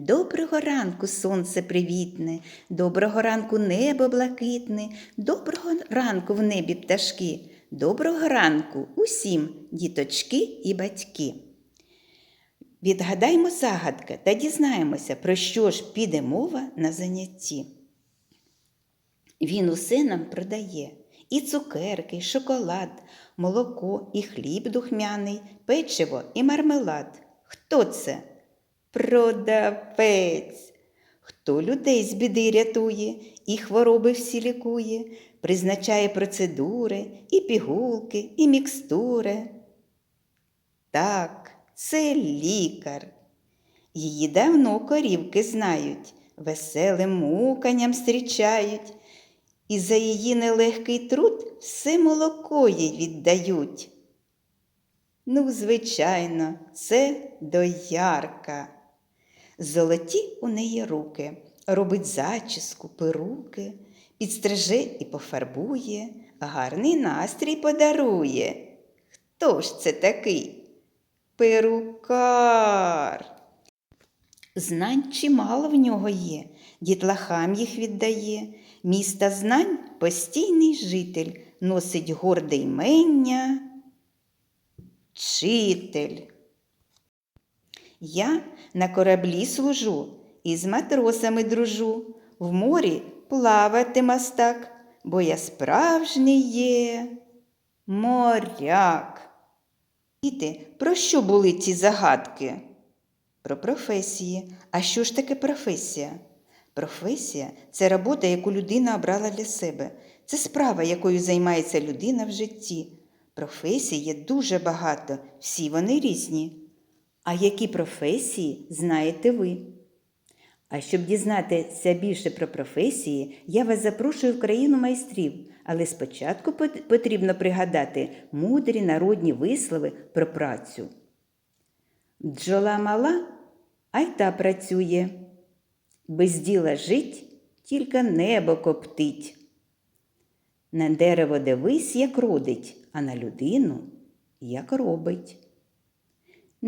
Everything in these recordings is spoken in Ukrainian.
Доброго ранку, сонце привітне, доброго ранку небо блакитне, доброго ранку в небі пташки, доброго ранку усім діточки і батьки. Відгадаймо загадки та дізнаємося, про що ж піде мова на занятті. Він усе нам продає і цукерки, і шоколад, молоко, і хліб духмяний, печиво і мармелад. Хто це? Продавець. Хто людей з біди рятує, і хвороби всі лікує, призначає процедури, і пігулки, і мікстури. Так, це лікар. Її давно корівки знають, веселим муканням зустрічають, і за її нелегкий труд все молоко їй віддають. Ну, звичайно, це доярка. Золоті у неї руки, робить зачіску, перуки, підстриже і пофарбує, гарний настрій подарує. Хто ж це такий? Перукар. Знань чимало в нього є, дітлахам їх віддає. Міста знань постійний житель, носить горде ймення. Вчитель. Я на кораблі служу і з матросами дружу. В морі плавати мастак, бо я справжній є моряк. Діти, про що були ці загадки? Про професії. А що ж таке професія? Професія це робота, яку людина обрала для себе. Це справа, якою займається людина в житті. Професій є дуже багато, всі вони різні. А які професії знаєте ви? А щоб дізнатися більше про професії, я вас запрошую в країну майстрів, але спочатку потрібно пригадати мудрі народні вислови про працю. Бджола мала, а й та працює. Без діла жить, тільки небо коптить. На дерево дивись, як родить, а на людину як робить.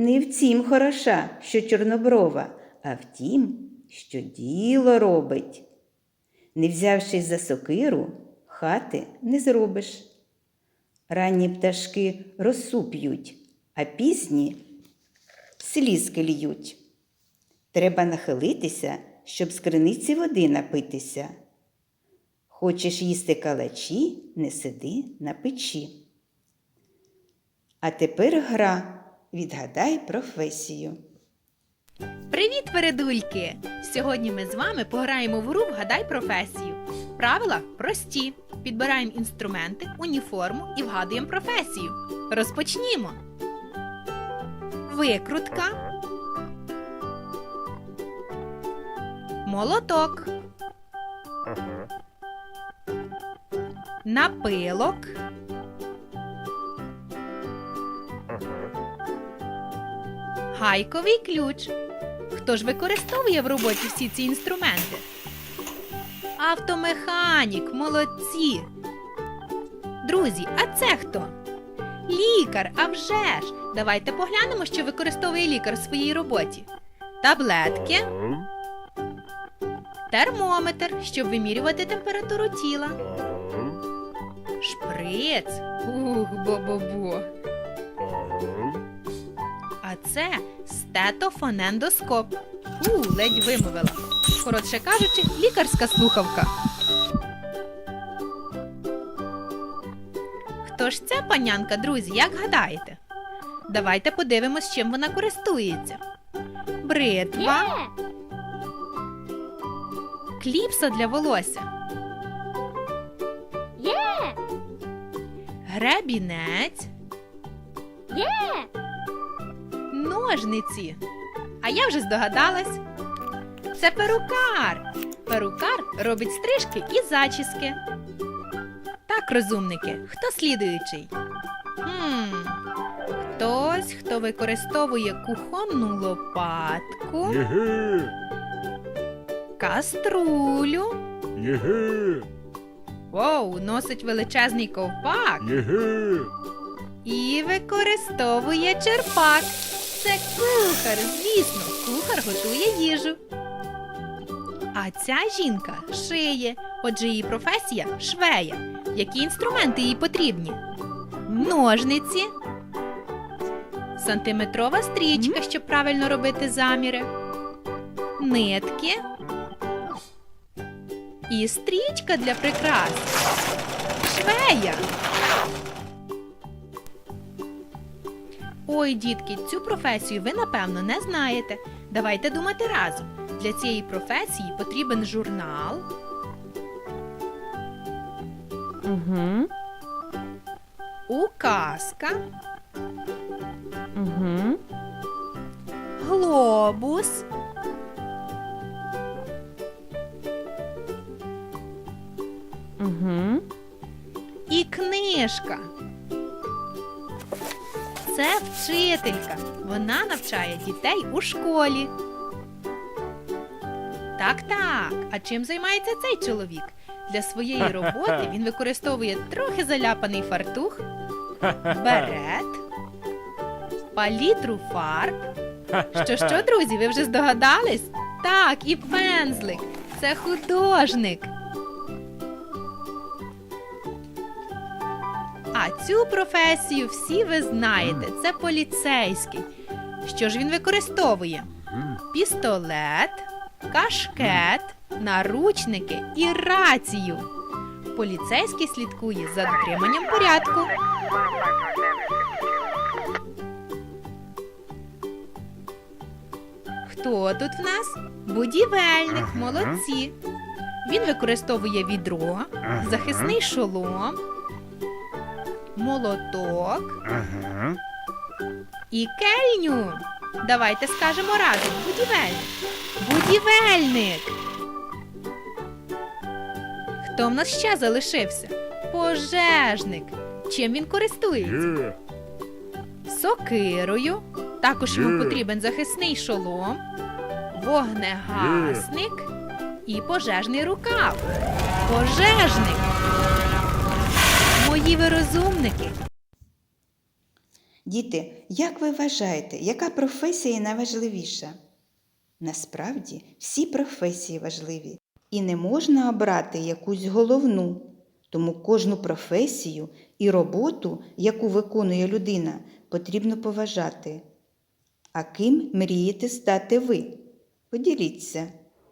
Не в тім хороша, що чорноброва, а в тім, що діло робить. Не взявшись за сокиру, хати не зробиш. Ранні пташки росу п'ють, а пізні слізки льють. Треба нахилитися, щоб з криниці води напитися. Хочеш їсти калачі, не сиди на печі. А тепер гра. Відгадай професію. Привіт, передульки! Сьогодні ми з вами пограємо в гру Вгадай професію. Правила прості. Підбираємо інструменти, уніформу і вгадуємо професію. Розпочнімо. Викрутка. Молоток. Напилок. Гайковий ключ. Хто ж використовує в роботі всі ці інструменти? Автомеханік, молодці. Друзі, а це хто? Лікар, а вже ж! Давайте поглянемо, що використовує лікар в своїй роботі. Таблетки, термометр, щоб вимірювати температуру тіла. Шприц. Ух, бо-бо-бо. Це стетофонендоскоп. У, ледь вимовила. Коротше кажучи, лікарська слухавка. Хто ж ця панянка, друзі, як гадаєте? Давайте подивимось, чим вона користується. Бритва, кліпса для волосся, Є! гребінець, Є! Ножниці. А я вже здогадалась. Це перукар. Перукар робить стрижки і зачіски. Так, розумники, хто слідуючий? Хм, хтось, хто використовує кухонну лопатку, Єге, каструлю. єге, Воу, носить величезний ковпак єге. і використовує черпак. Це кухар, звісно, кухар готує їжу. А ця жінка шиє, отже, її професія швея. Які інструменти їй потрібні? Ножниці, сантиметрова стрічка, щоб правильно робити заміри, нитки і стрічка для прикрас. Швея. Ой, дітки, цю професію ви напевно не знаєте. Давайте думати разом. Для цієї професії потрібен журнал, Угу. указка, Угу. глобус, Угу. і книжка. Це вчителька. Вона навчає дітей у школі. Так, так. А чим займається цей чоловік? Для своєї роботи він використовує трохи заляпаний фартух, берет, палітру фарб. Що, що, друзі, ви вже здогадались? Так, і пензлик. Це художник. А цю професію всі ви знаєте. Це поліцейський. Що ж він використовує? Пістолет, кашкет, наручники і рацію. Поліцейський слідкує за дотриманням порядку. Хто тут в нас? Будівельник, молодці. Він використовує відро, захисний шолом, молоток Ага. і кельню. Давайте скажемо разом. Будівельник. Будівельник. Хто в нас ще залишився? Пожежник. Чим він користується? Сокирою. Також йому потрібен захисний шолом, вогнегасник і пожежний рукав. Пожежник. Мої ви розумники. Діти, як ви вважаєте, яка професія найважливіша? Насправді всі професії важливі, і не можна обрати якусь головну. Тому кожну професію і роботу, яку виконує людина, потрібно поважати. А ким мрієте стати ви? Поділіться.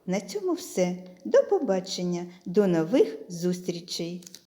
На цьому все. До побачення, до нових зустрічей!